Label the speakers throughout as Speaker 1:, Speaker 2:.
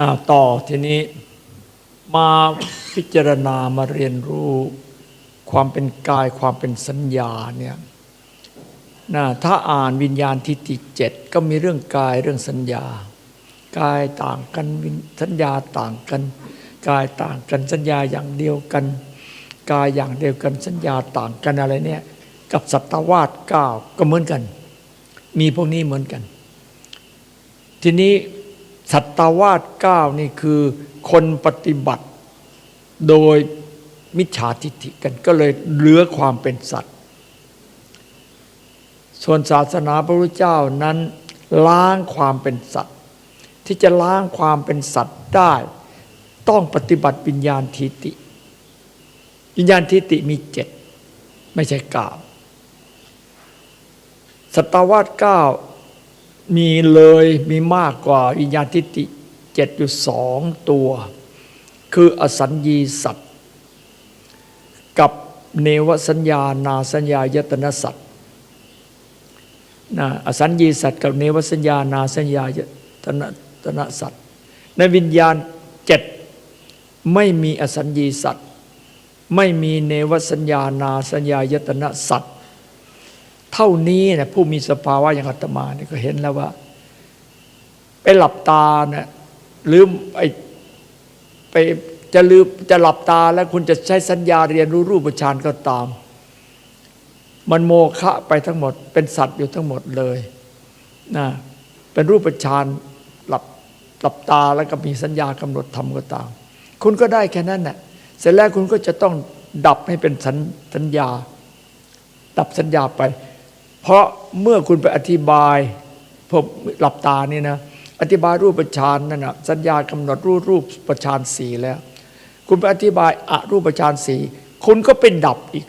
Speaker 1: อ่าต่อทีนี้มาพิจารณามาเรียนรู้ความเป็นกายความเป็นสัญญาเนี่ยนะถ้าอ่านวิญญาณทิฏฐิเจ็ดก็มีเรื่องกายเรื่องสัญญา กายต่างกันสัญญาต่างกัน กายต่างกันสัญญาอย่างเดียวกัน กายอย่างเดียวกันสัญญาต่างกันอะไรเนี่ยกับสัตวาสเก้าก็เหมือนกัน มีพวกนี้เหมือนกัน ทีนี้ สัตวาสเก้านี่คือคนปฏิบัติโดยมิจฉาทิฏฐิกันก็เลยเหลือความเป็นสัตว์ ส่วนศาสนาพระพุทธเจ้านั้นล้างความเป็นสัตว์ ที่จะล้างความเป็นสัตว์ได้ ต้องปฏิบัติวิญญาณทิฏฐิวิญญาณทิฏฐิมีเจ็ดไม่ใช่เก้าสัตวาสเก้า มีเลยมีมากกว่าวิญญาณทิฏฐิเจ็ดอยู่สองตัว คืออสัญญีสัตว์ กับเนวสัญญานาสัญญายตนะสัตว์นะอสัญญีสัตว์กับเนวสัญญานาสัญญายตนะตนะสัตว์ในวิญญาณเจ็ดไม่มีอสัญญีสัตว์ ไม่มีเนวสัญญานาสัญญายตนะสัตว์ เท่านี้นะผู้มีสภาวะอย่างอาตมาเนี่ยก็เห็นแล้วว่า ไปหลับตาเนี่ยลืมไอไปจะลืมจะหลับตาแล้วคุณจะใช้สัญญาเรียนรู้รูปฌานก็ตาม มันโมฆะไปทั้งหมด เป็นสัตว์อยู่ทั้งหมดเลยนะเป็นรูปฌานหลับหลับตาแล้วก็มีสัญญากำหนดธรรมก็ตาม คุณก็ได้แค่นั้นแหละเสร็จแล้วคุณก็จะต้องดับให้เป็นสัญสัญญา ดับสัญญาไป เพราะเมื่อคุณไปอธิบายพวกหลับตานี่นะอธิบายรูปฌานนั่นนะสัญญากำหนดรูปรูปประฌานสี่แล้ว คุณไปอธิบายอรูปฌานสี่คุณก็เป็นดับอีก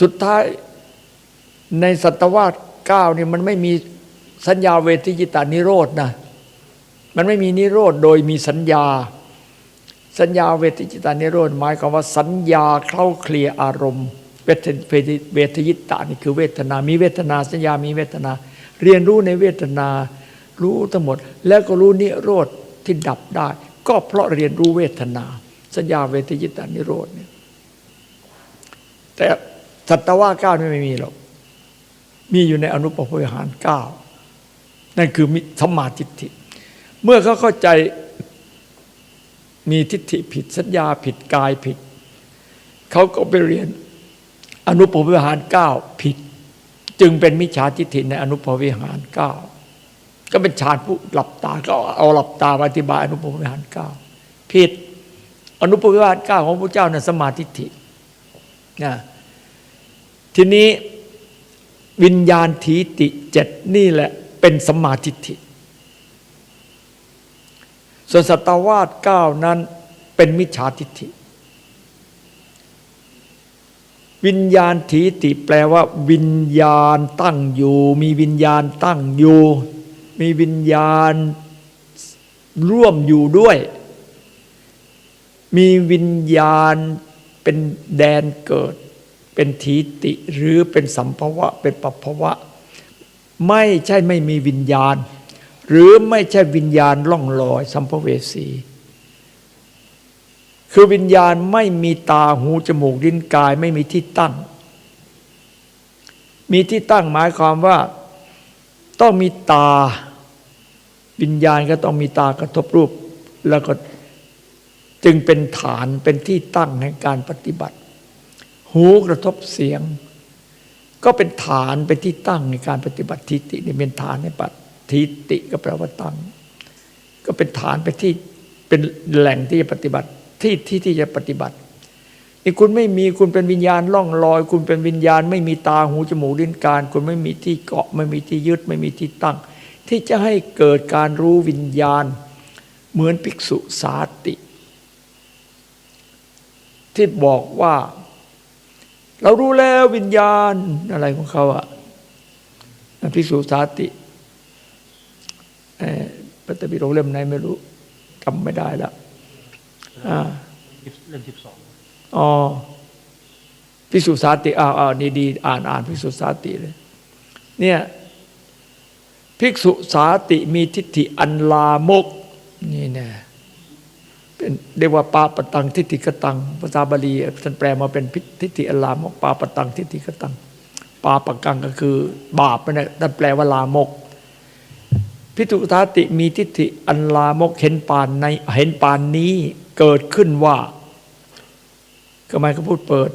Speaker 1: สุดท้ายในสัตวาสเก้านี่มันไม่มีสัญญาเวทิยิตานิโรธนะมันไม่มีนิโรธโดยมีสัญญา สัญญาเวทิจิตานิโรธหมายความว่าสัญญาเข้าเคลียอารมณ์ เวทเวทยิตานี่คือเวทนา มีเวทนาสัญญา มีเวทนา เรียนรู้ในเวทนา รู้ทั้งหมด แล้วก็รู้นิโรธที่ดับได้ ก็เพราะเรียนรู้เวทนา สัญญาเวทยิตานิโรธเนี่ยแต่สัตวาเก้านี่ไม่มีหรอก มีอยู่ในอนุปปวิหารเก้านั่นคือมิสัมมาทิฏฐิ เมื่อเขาเข้าใจมีทิฏฐิผิดสัญญาผิดกายผิด เขาก็ไปเรียน อนุปวิหารเก้าผิด จึงเป็นมิจฉาทิฏฐิในอนุปวิหารเก้าก็เป็นฌานผู้หลับตาก็เอาหลับตาอธิบายอนุปวิหารเก้าผิด อนุปวิหารเก้าของพระเจ้านั้นสมาธิฐินะทีนี้วิญญาณทีติเจ็ดนี่แหละเป็นสมาธิฐิส่วนสัตวาสเก้านั้นเป็นมิจฉาทิฏฐิ วิญญาณถีติแปลว่า วิญญาณตั้งอยู่ มีวิญญาณตั้งอยู่ มีวิญญาณร่วมอยู่ด้วย มีวิญญาณเป็นแดนเกิด เป็นทีติหรือเป็นสัมภวะ เป็นปัภวะ ไม่ใช่ไม่มีวิญญาณ หรือไม่ใช่วิญญาณล่องลอย สัมภเวสี คือวิญญาณไม่มีตาหูจมูกลิ้นกายไม่มีที่ตั้ง มีที่ตั้งหมายความว่าต้องมีตา วิญญาณก็ต้องมีตากระทบรูป แล้วก็จึงเป็นฐานเป็นที่ตั้งในการปฏิบัติ หูกระทบเสียง ก็เป็นฐานเป็นที่ตั้งในการปฏิบัติทิฏฐินี่เป็นฐานในปฏิทิฏฐิก็แปลว่าตั้ง ก็เป็นฐานเป็นที่เป็นแหล่งที่จะปฏิบัติ ที่ที่ที่จะปฏิบัตินี่คุณไม่มีคุณเป็นวิญญาณล่องลอย คุณเป็นวิญญาณ ไม่มีตาหูจมูกลิ้นกาย คุณไม่มีที่เกาะ ไม่มีที่ยึด ไม่มีที่ตั้ง ที่จะให้เกิดการรู้วิญญาณ เหมือนภิกษุสาติ ที่บอกว่า เรารู้แล้ววิญญาณอะไรของเขาอะภิกษุสาติพระตบิโรเล่มไหนไม่รู้จำไม่ได้แล้ว
Speaker 2: เล่มสิบสอง
Speaker 1: อ๋อพิสุสาติอ้าวอ้าวนี่ดี อ่านอ่านพิสุสาติเลย เนี่ยภิกษุสาติมีทิฏฐิอันลามก นี่แน่เป็นเรียกว่าปาปตังทิฏฐิกตังภาษาบาลีท่านแปลมาเป็นพิทิฏฐิอลามก ปาปตังทิฏฐิกตัง ปาปกังก็คือบาปนะท่านแปลว่าลามกพิทุทาติมีทิฏฐิอันลามกเห็นปานในเห็นปานนี้ เกิดขึ้นว่าก็หมายเขาพูดเปิด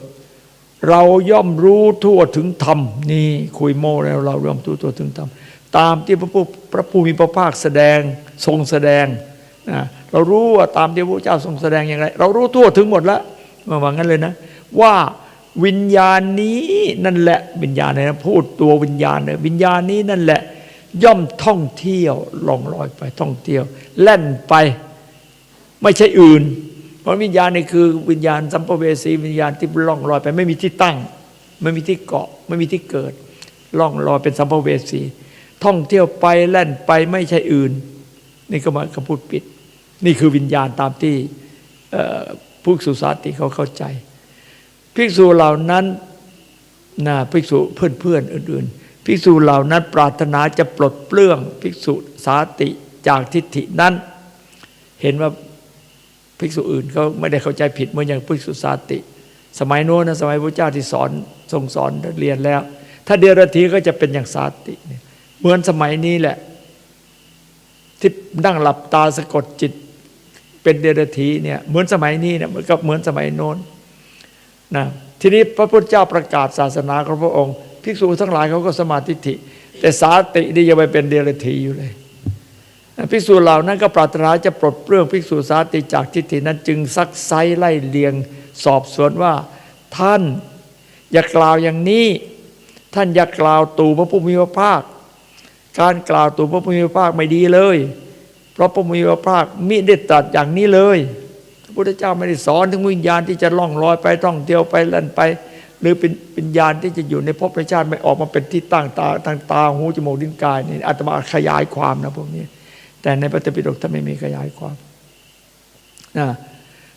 Speaker 1: เราย่อมรู้ทั่วถึงธรรมนี่คุยโมแล้วเราย่อมรู้ทั่วถึงธรรมตามที่พระผู้พระผู้มีพระภาคแสดงทรงแสดงนะเรารู้ว่าตามที่พระเจ้าทรงแสดงอย่างไร เรารู้ทั่วถึงหมดแล้วมาว่างั้นเลยนะ ว่าวิญญาณนี้นั่นแหละวิญญาณนะพูดตัววิญญาณเนี่ยวิญญาณนี้นั่นแหละ ย่อมท่องเที่ยวล่องลอยไปท่องเที่ยว แล่นไป ไม่ใช่อื่น เพราะวิญญาณนี่คือวิญญาณสัมภเวสีวิญญาณที่ล่องลอยไป ไม่มีที่ตั้ง ไม่มีที่เกาะ ไม่มีที่เกิด ล่องลอยเป็นสัมภเวสีท่องเที่ยวไปแล่นไปไม่ใช่อื่น นี่ก็มาคำพูดปิด นี่คือวิญญาณตามที่ผู้สุสาติเขาเข้าใจ ภิกษุเหล่านั้นนะภิกษุเพื่อนเพื่อนๆอื่น ๆ ภิกษุเหล่านั้นปรารถนาจะปลดเปลื้องภิกษุสาติจากทิฏฐินั้น เห็นว่า ภิกษุอื่นเขาไม่ได้เข้าใจผิดเหมือนอย่างภิกษุสาติ สมัยโน้นนะสมัยพระเจ้าที่สอนทรงสอนเรียนแล้ว ถ้าเดียรถีก็จะเป็นอย่างสาติเนี่ยเหมือนสมัยนี้แหละ ที่นั่งหลับตาสะกดจิตเป็นเดรัจฉีเนี่ยเหมือนสมัยนี้เนี่ยมันก็เหมือนสมัยโน้นนะทีนี้พระพุทธเจ้าประกาศศาสนาของพระองค์ ภิกษุทั้งหลายเขาก็สมาธิิแต่สาตินี่ยังไปเป็นเดรัจฉีอยู่เลย ภิกษุเหล่านั้นก็ปรารถนาจะปลดเปลื้องภิกษุสาติจากทิฏฐินั้นจึงซักไซไล่เลียงสอบสวนว่า ท่านอย่ากล่าวอย่างนี้ ท่านอย่ากล่าวตู่พระผู้มีพระภาค การกล่าวตู่พระผู้มีพระภาคไม่ดีเลย เพราะพระผู้มีพระภาคมิได้ตรัสอย่างนี้เลยพระพุทธเจ้าไม่ได้สอนถึงวิญญาณที่จะล่องลอยไปท่องเที่ยวไปลั่นไป หรือเป็นวิญญาณที่จะอยู่ในภพในชาติไม่ออกมาเป็นที่ตั้งตาทางตาหูจมูกลิ้นกายนี่อาตมาขยายความนะพวกนี้ แต่ในพระไตรปิฎกท่านไม่มีขยายความนะ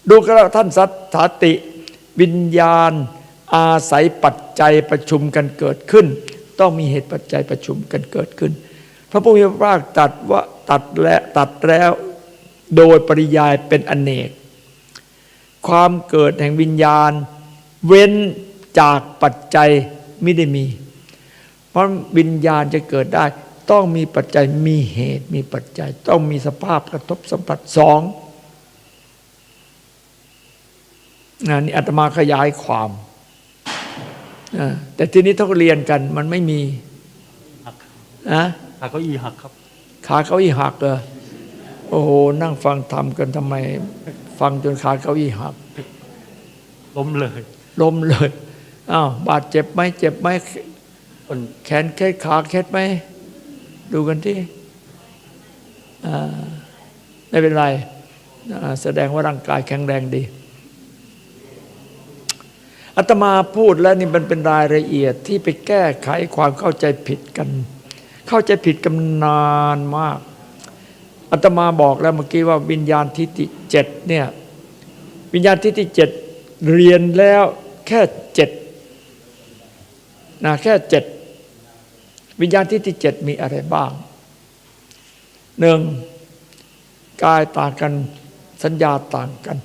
Speaker 1: ดูกระท่านสัตถาติ วิญญาณ อาศัยปัจจัยประชุมกันเกิดขึ้น ต้องมีเหตุปัจจัยประชุมกันเกิดขึ้น พระพุทธเจ้าตรัสว่าตัดและตัดแล้วโดยปริยายเป็นอเนก ความเกิดแห่งวิญญาณ เว้นจากปัจจัยไม่ได้มี เพราะวิญญาณจะเกิดได้ ต้องมีปัจจัยมีเหตุมีปัจจัย ต้องมีสภาพกระทบสัมผัสสองนะนี่อาตมาขยายความอ่าแต่ทีนี้ต้องเรียนกันมันไม่มี
Speaker 2: หัก
Speaker 1: นะ
Speaker 2: ขาเก้าอี้หักครับ
Speaker 1: ขาเก้าอี้หักเหรอโอ้โหนั่งฟังทำกันทำไม ฟังจนขาเก้าอี้หัก
Speaker 2: ล้มเลย
Speaker 1: ล้มเลยอ้าวบาดเจ็บไหมเจ็บไหม
Speaker 2: คน
Speaker 1: แขนเคล็ดขาเคล็ดไหม ดูกันที่ไม่เป็นไร แสดงว่าร่างกายแข็งแรงดีอาตมาพูดแล้วนี่มันเป็นรายละเอียดที่ไปแก้ไขความเข้าใจผิดกัน เข้าใจผิดกันนานมากอาตมาบอกแล้วเมื่อกี้ว่าวิญญาณทิฏฐิเจ็ดเนี่ยวิญญาณทิฏฐิเจ็ดเรียนแล้วแค่เจ็ดนะแค่เจ็ด วิญญาณทิฏฐิเจ็ดมีอะไรบ้างหนึ่งกายต่างกันสัญญาต่างกัน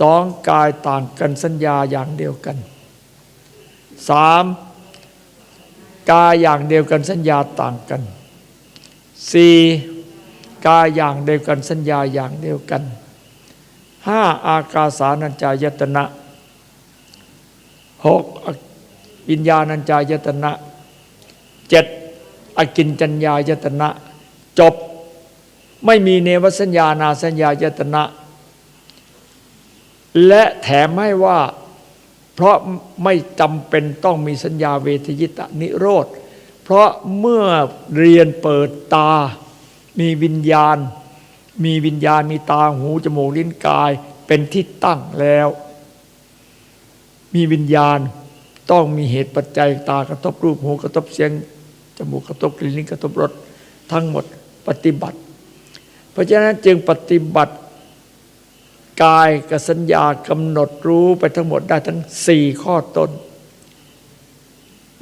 Speaker 1: สองกายต่างกันสัญญาอย่างเดียวกันสามกายอย่างเดียวกันสัญญาต่างกันสี่กายอย่างเดียวกันสัญญาอย่างเดียวกันห้าอากาสานัญจายตนะหกวิญญาณัญจายตนะ เจ็ดอกินจัญญายตนะ จบ ไม่มีเนวสัญญานาสัญญายตนะ และแถมให้ว่าเพราะไม่จำเป็นต้องมีสัญญาเวทยิตะนิโรธ เพราะเมื่อเรียนเปิดตา มีวิญญาณ มีวิญญาณมีตาหูจมูกลิ้นกายเป็นที่ตั้งแล้ว มีวิญญาณต้องมีเหตุปัจจัยตากระทบรูปหูกระทบเสียง จมูกกระทบกลิ่นลิ้นกระทบรสทั้งหมดปฏิบัติ เพราะฉะนั้นจึงปฏิบัติกายกับสัญญากำหนดรู้ไปทั้งหมดได้ทั้งสี่ข้อต้น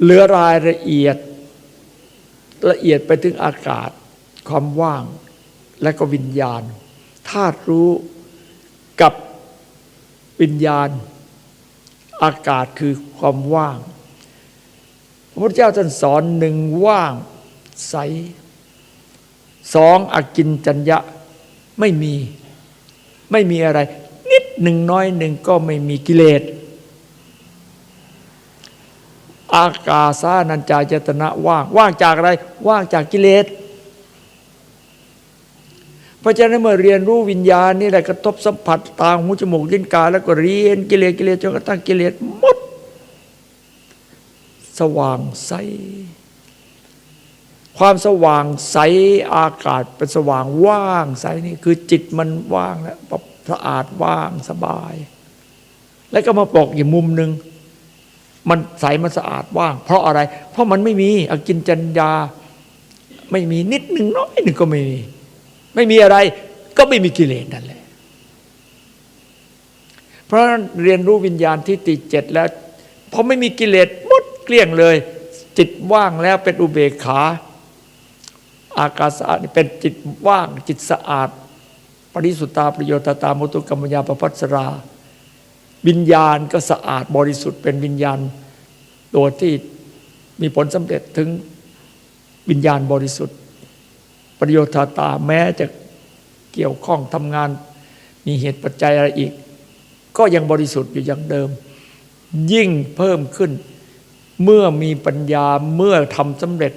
Speaker 1: เหลือรายละเอียดละเอียดไปถึงอากาศ ความว่างและก็วิญญาณธาตุรู้กับวิญญาณ อากาศคือความว่าง พระพุทธเจ้าท่านสอนหนึ่งว่างใสสองอกินจัญญะไม่มี ไม่มีอะไร นิดหนึ่งน้อยหนึ่งก็ไม่มีกิเลส อากาสานัญจายตนะว่าง ว่างจากอะไร ว่างจากกิเลสเพราะฉะนั้นเมื่อเรียนรู้วิญญาณนี่แหละกระทบสัมผัสตาหูจมูกลิ้นกายแล้วก็เรียนกิเลสกิเลสจนกระทั่งกิเลสหมด สว่างใส ความสว่างใสอากาศเป็นสว่างว่างใสนี่คือจิตมันว่างแล้วสะอาดว่างสบาย แล้วก็มาบอกอีกมุมหนึ่งมันใสมันสะอาดว่าง เพราะอะไร เพราะมันไม่มีอกินจัญญา ไม่มีนิดหนึ่งน้อยหนึ่งก็ไม่มี ไม่มีอะไร ก็ไม่มีกิเลสนั่นแหละ เพราะเรียนรู้วิญญาณที่ติเจ็ดแล้วพอไม่มีกิเลส กลี้ยงเลย จิตว่างแล้วเป็นอุเบกขา อากาศสะอาดเป็นจิตว่าง จิตสะอาด ปริสุทธาประโยชน์ตามุตุกรรมยาปพัสราวิญญาณก็สะอาดบริสุทธิ์เป็นวิญญาณตัวที่มีผลสำเร็จถึงวิญญาณบริสุทธิ์ ประโยชน์ตาแม้จะเกี่ยวข้องทำงาน มีเหตุปัจจัยอะไรอีก ก็ยังบริสุทธิ์อยู่อย่างเดิม ยิ่งเพิ่มขึ้น เมื่อมีปัญญาเมื่อทำสำเร็จ